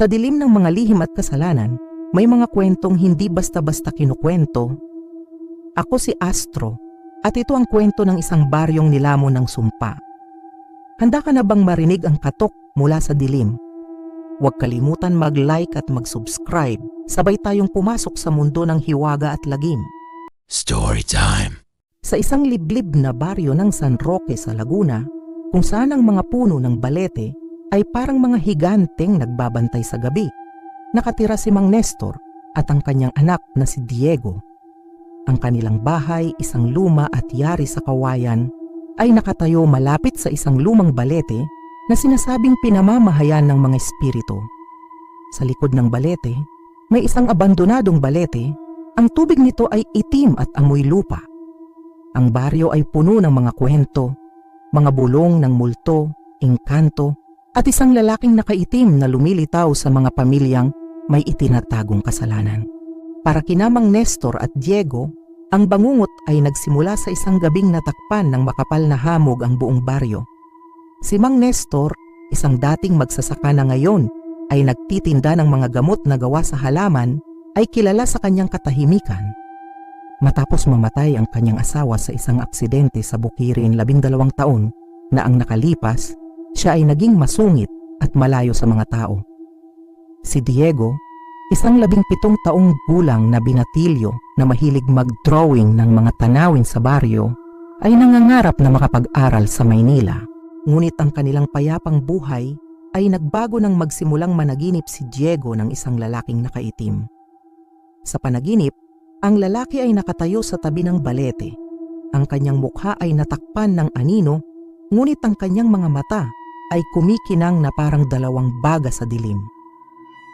Sa dilim ng mga lihim at kasalanan, may mga kwentong hindi basta-basta kinukwento. Ako si Astro at ito ang kwento ng isang baryong nilamon ng sumpa. Handa ka na bang marinig ang katok mula sa dilim? Huwag kalimutan mag-like at mag-subscribe. Sabay tayong pumasok sa mundo ng hiwaga at lagim. Story time. Sa isang liblib na baryo ng San Roque sa Laguna, kung saan ang mga puno ng balete ay parang mga higanteng nagbabantay sa gabi. Nakatira si Mang Nestor at ang kanyang anak na si Diego. Ang kanilang bahay, isang luma at yari sa kawayan, ay nakatayo malapit sa isang lumang balete na sinasabing pinamamahayan ng mga espiritu. Sa likod ng balete, may isang abandonadong balete. Ang tubig nito ay itim at amoy lupa. Ang baryo ay puno ng mga kwento, mga bulong ng multo, engkanto, at isang lalaking nakaitim na lumilitaw sa mga pamilyang may itinatagong kasalanan. Para kinamang Nestor at Diego, ang bangungot ay nagsimula sa isang gabing natakpan ng makapal na hamog ang buong baryo. Si Mang Nestor, isang dating magsasaka na ngayon, ay nagtitinda ng mga gamot na gawa sa halaman, ay kilala sa kanyang katahimikan. Matapos mamatay ang kanyang asawa sa isang aksidente sa Bukirin labindalawang taon na ang nakalipas, siya ay naging masungit at malayo sa mga tao. Si Diego, isang labing pitong taong gulang na binatilyo na mahilig mag-drawing ng mga tanawin sa baryo, ay nangangarap na makapag-aral sa Maynila. Ngunit ang kanilang payapang buhay ay nagbago nang magsimulang managinip si Diego ng isang lalaking nakaitim. Sa panaginip, ang lalaki ay nakatayo sa tabi ng balete. Ang kanyang mukha ay natakpan ng anino, ngunit ang kanyang mga mata ay kumikinang na parang dalawang baga sa dilim.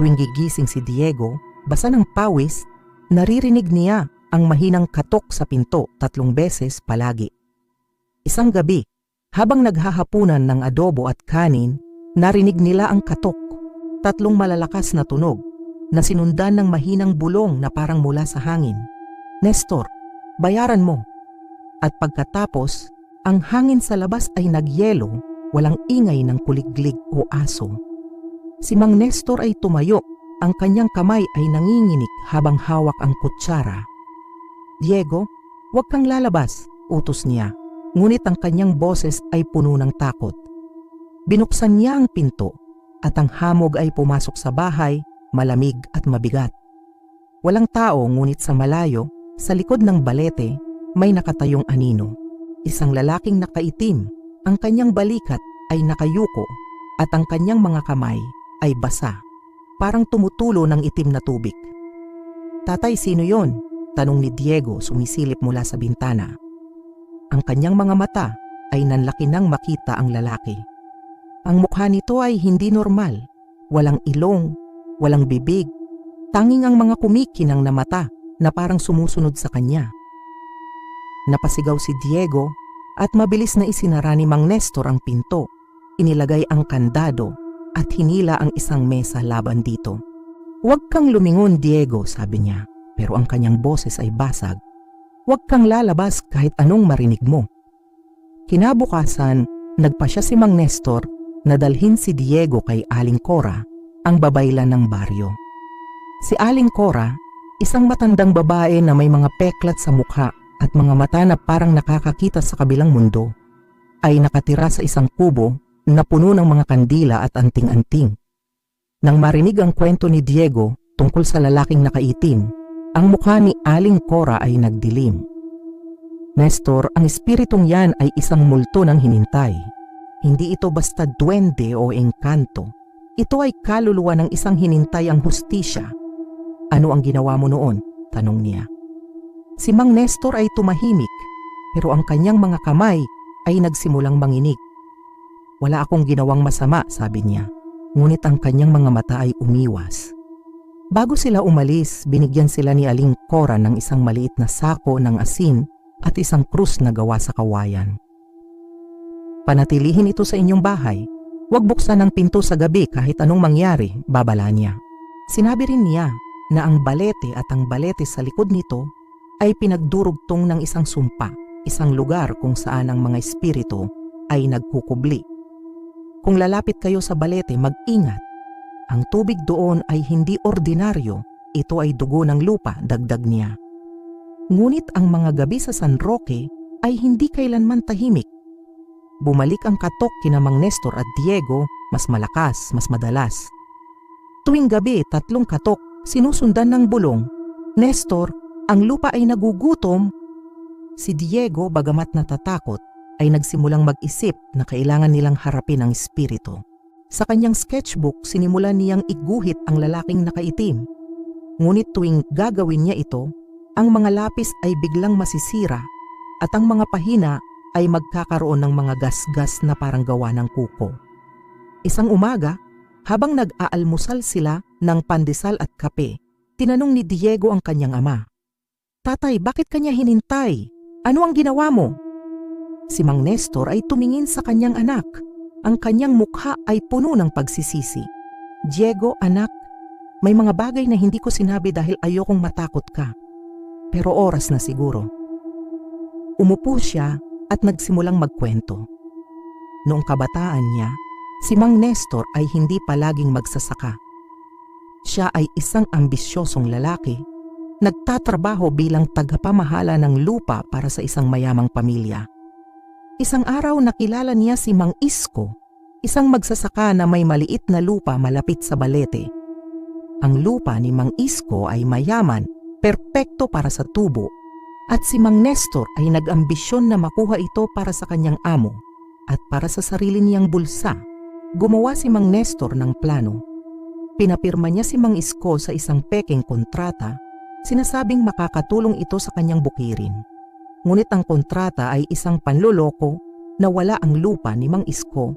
Tuwing gigising si Diego, basa ng pawis, naririnig niya ang mahinang katok sa pinto tatlong beses palagi. Isang gabi, habang naghahapunan ng adobo at kanin, narinig nila ang katok, tatlong malalakas na tunog, na sinundan ng mahinang bulong na parang mula sa hangin. Nestor, bayaran mo. At pagkatapos, ang hangin sa labas ay nagyelo, walang ingay ng kuliglig o aso. Si Mang Nestor ay tumayo, ang kanyang kamay ay nanginginig habang hawak ang kutsara. Diego, huwag kang lalabas, utos niya. Ngunit ang kanyang boses ay puno ng takot. Binuksan niya ang pinto at ang hamog ay pumasok sa bahay, malamig at mabigat. Walang tao ngunit sa malayo, sa likod ng balete, may nakatayong anino. Isang lalaking nakaitim, ang kanyang balikat ay nakayuko at ang kanyang mga kamay ay basa, parang tumutulo ng itim na tubig. Tatay, sino yon? Tanong ni Diego sumisilip mula sa bintana. Ang kanyang mga mata ay nanlaki nang makita ang lalaki. Ang mukha nito ay hindi normal, walang ilong, walang bibig, tanging ang mga kumikinang na mata na parang sumusunod sa kanya. Napasigaw si Diego at mabilis na isinara ni Mang Nestor ang pinto. Inilagay ang kandado at hinila ang isang mesa laban dito. Huwag kang lumingon, Diego, sabi niya, pero ang kanyang boses ay basag. Huwag kang lalabas kahit anong marinig mo. Kinabukasan, nagpa siya si Mang Nestor na dalhin si Diego kay Aling Cora, ang babaylan ng baryo. Si Aling Cora, isang matandang babae na may mga peklat sa mukha at mga mata na parang nakakakita sa kabilang mundo, ay nakatira sa isang kubo na puno ng mga kandila at anting-anting. Nang marinig ang kwento ni Diego tungkol sa lalaking nakaitim, ang mukha ni Aling Cora ay nagdilim. Nestor, ang espiritong yan ay isang multo ng hinintay. Hindi ito basta duwende o engkanto. Ito ay kaluluwa ng isang hinintay ang hustisya. Ano ang ginawa mo noon? Tanong niya. Si Mang Nestor ay tumahimik, pero ang kanyang mga kamay ay nagsimulang manginig. Wala akong ginawang masama, sabi niya. Ngunit ang kanyang mga mata ay umiwas. Bago sila umalis, binigyan sila ni Aling Cora ng isang maliit na sako ng asin at isang krus na gawa sa kawayan. Panatilihin ito sa inyong bahay. Huwag buksan ang pinto sa gabi kahit anong mangyari, babala niya. Sinabi rin niya na ang balete at ang balete sa likod nito ay pinagdurugtong ng isang sumpa, isang lugar kung saan ang mga espiritu ay nagkukubli. Kung lalapit kayo sa balete, mag-ingat. Ang tubig doon ay hindi ordinaryo, ito ay dugo ng lupa, dagdag niya. Ngunit ang mga gabi sa San Roque ay hindi kailanman tahimik. Bumalik ang katok kina Mang Nestor at Diego, mas malakas, mas madalas. Tuwing gabi, tatlong katok, sinusundan ng bulong. Nestor, ang lupa ay nagugutom. Si Diego, bagamat natatakot, ay nagsimulang mag-isip na kailangan nilang harapin ang espiritu. Sa kanyang sketchbook, sinimulan niyang iguhit ang lalaking nakaitim. Ngunit tuwing gagawin niya ito, ang mga lapis ay biglang masisira at ang mga pahina ay magkakaroon ng mga gasgas na parang gawa ng kuko. Isang umaga, habang nag-aalmusal sila ng pandesal at kape, tinanong ni Diego ang kanyang ama. Tatay, bakit kanya hinintay? Ano ang ginawa mo? Si Mang Nestor ay tumingin sa kanyang anak. Ang kanyang mukha ay puno ng pagsisisi. Diego, anak, may mga bagay na hindi ko sinabi dahil ayokong matakot ka. Pero oras na siguro. Umupo siya at nagsimulang magkwento. Noong kabataan niya, si Mang Nestor ay hindi palaging magsasaka. Siya ay isang ambisyosong lalaki, nagtatrabaho bilang tagapamahala ng lupa para sa isang mayamang pamilya. Isang araw nakilala niya si Mang Isko, isang magsasaka na may maliit na lupa malapit sa balete. Ang lupa ni Mang Isko ay mayaman, perpekto para sa tubo at si Mang Nestor ay nag-ambisyon na makuha ito para sa kanyang amo at para sa sarili niyang bulsa. Gumawa si Mang Nestor ng plano. Pinapirma niya si Mang Isko sa isang peking kontrata, sinasabing makakatulong ito sa kanyang bukirin. Ngunit ang kontrata ay isang panloloko na wala ang lupa ni Mang Isko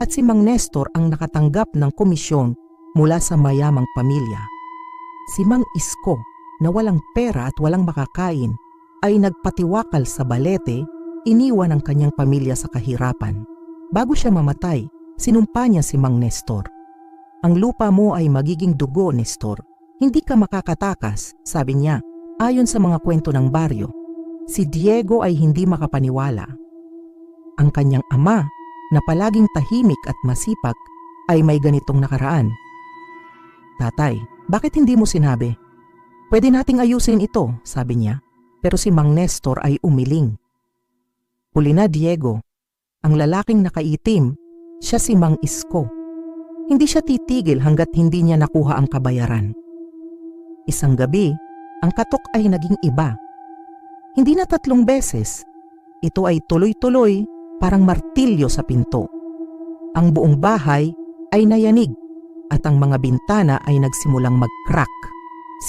at si Mang Nestor ang nakatanggap ng komisyon mula sa mayamang pamilya. Si Mang Isko na walang pera at walang makakain ay nagpatiwakal sa balete, iniwan ang kanyang pamilya sa kahirapan. Bago siya mamatay, sinumpa niya si Mang Nestor. Ang lupa mo ay magiging dugo, Nestor. Hindi ka makakatakas, sabi niya, ayon sa mga kwento ng baryo. Si Diego ay hindi makapaniwala. Ang kanyang ama, na palaging tahimik at masipag, ay may ganitong nakaraan. Tatay, bakit hindi mo sinabi? Pwede nating ayusin ito, sabi niya pero si Mang Nestor ay umiling. Huli na Diego, ang lalaking nakaitim, siya si Mang Isko. Hindi siya titigil hanggat hindi niya nakuha ang kabayaran. Isang gabi, ang katok ay naging iba. Hindi na tatlong beses. Ito ay tuloy-tuloy parang martilyo sa pinto. Ang buong bahay ay nayanig at ang mga bintana ay nagsimulang mag-crack.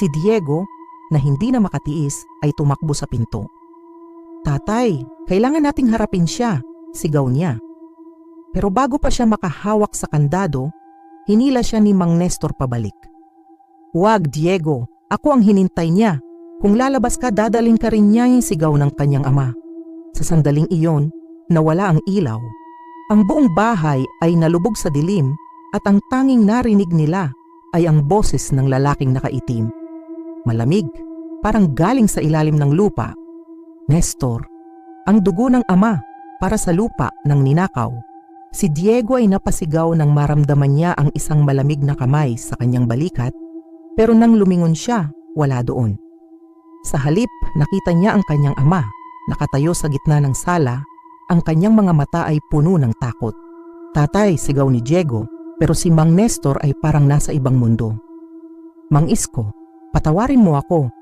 Si Diego na hindi na makatiis ay tumakbo sa pinto. Tatay, kailangan nating harapin siya, sigaw niya. Pero bago pa siya makahawak sa kandado, hinila siya ni Mang Nestor pabalik. Huwag, Diego, ako ang hinintay niya. Kung lalabas ka, dadalin ka rin niya yung sigaw ng kanyang ama. Sa sandaling iyon, nawala ang ilaw. Ang buong bahay ay nalubog sa dilim at ang tanging narinig nila ay ang boses ng lalaking nakaitim. Malamig, parang galing sa ilalim ng lupa. Nestor, ang dugo ng ama para sa lupa ng ninakaw. Si Diego ay napasigaw nang maramdaman niya ang isang malamig na kamay sa kanyang balikat, pero nang lumingon siya, wala doon. Sa halip, nakita niya ang kanyang ama, nakatayo sa gitna ng sala, ang kanyang mga mata ay puno ng takot. Tatay, sigaw ni Diego, pero si Mang Nestor ay parang nasa ibang mundo. Mang Isko, patawarin mo ako.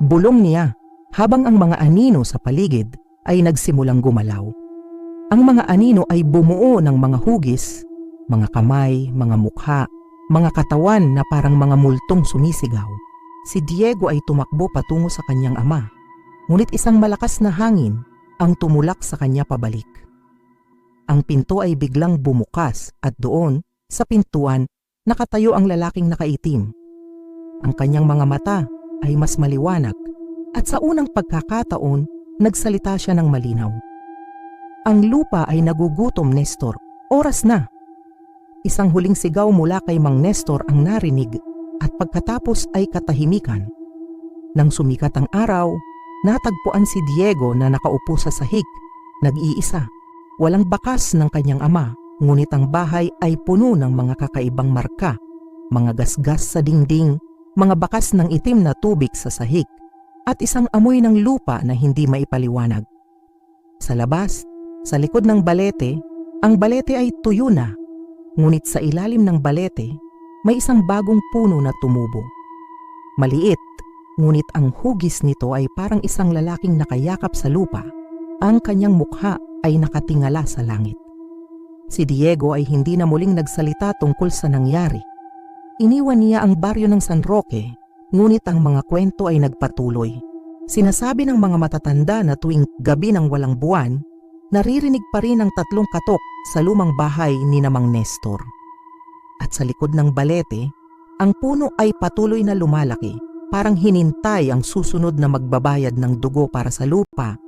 Bulong niya habang ang mga anino sa paligid ay nagsimulang gumalaw. Ang mga anino ay bumuo ng mga hugis, mga kamay, mga mukha, mga katawan na parang mga multong sumisigaw. Si Diego ay tumakbo patungo sa kanyang ama, ngunit isang malakas na hangin ang tumulak sa kanya pabalik. Ang pinto ay biglang bumukas at doon, sa pintuan, nakatayo ang lalaking nakaitim. Ang kanyang mga mata ay mas maliwanag at sa unang pagkakataon, nagsalita siya ng malinaw. Ang lupa ay nagugutom, Nestor. Oras na. Isang huling sigaw mula kay Mang Nestor ang narinig at pagkatapos ay katahimikan. Nang sumikat ang araw, natagpuan si Diego na nakaupo sa sahig, nag-iisa. Walang bakas ng kanyang ama, ngunit ang bahay ay puno ng mga kakaibang marka, mga gasgas sa dingding, mga bakas ng itim na tubig sa sahig, at isang amoy ng lupa na hindi maipaliwanag. Sa labas, sa likod ng balete, ang balete ay tuyo na, ngunit sa ilalim ng balete, may isang bagong puno na tumubo. Maliit, ngunit ang hugis nito ay parang isang lalaking nakayakap sa lupa. Ang kanyang mukha ay nakatingala sa langit. Si Diego ay hindi na muling nagsalita tungkol sa nangyari. Iniwan niya ang baryo ng San Roque, ngunit ang mga kwento ay nagpatuloy. Sinasabi ng mga matatanda na tuwing gabi ng walang buwan, naririnig pa rin ang tatlong katok sa lumang bahay ni Namang Nestor. At sa likod ng balete, ang puno ay patuloy na lumalaki, parang hinintay ang susunod na magbabayad ng dugo para sa lupa